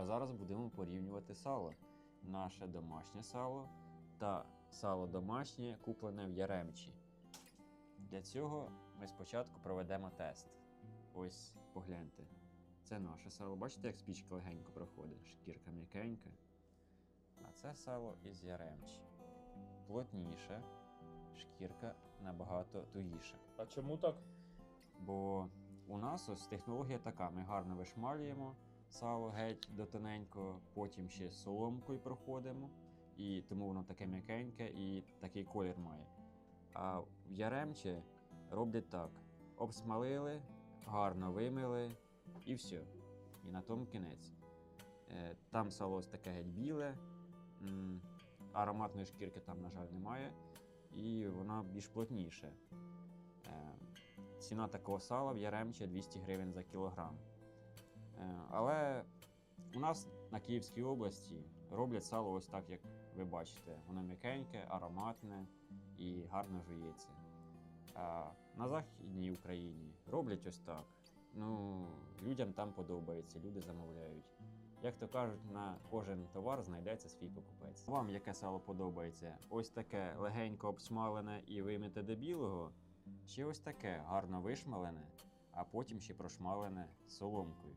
А зараз будемо порівнювати сало. Наше домашнє сало та сало домашнє, куплене в Яремчі. Для цього ми спочатку проведемо тест. Ось погляньте. Це наше сало. Бачите, як спічка легенько проходить, шкірка м'якенька. А це сало із Яремчі. Плотніше, шкірка набагато тугіша. А чому так? Бо у нас ось технологія така: ми гарно вишмалюємо сало геть до тоненького, потім ще соломкою проходимо, і тому воно таке м'якеньке і такий колір має. А в Яремче роблять так: обсмалили, гарно вимили і все. І на тому кінець. Е, Там сало таке геть біле, ароматної шкірки там, на жаль, немає, і вона більш плотніше. Е, Ціна такого сала в Яремче 200 гривень за кілограм. Е, Але у нас на Київській області роблять сало ось так, як ви бачите. Воно м'якеньке, ароматне і гарно жується. А на Західній Україні роблять ось так. Ну, людям там подобається, люди замовляють. Як то кажуть, на кожен товар знайдеться свій покупець. Вам яке сало подобається? Ось таке легенько обсмалене і вимите до білого, чи ось таке гарно вишмалене, а потім ще прошмалене соломкою?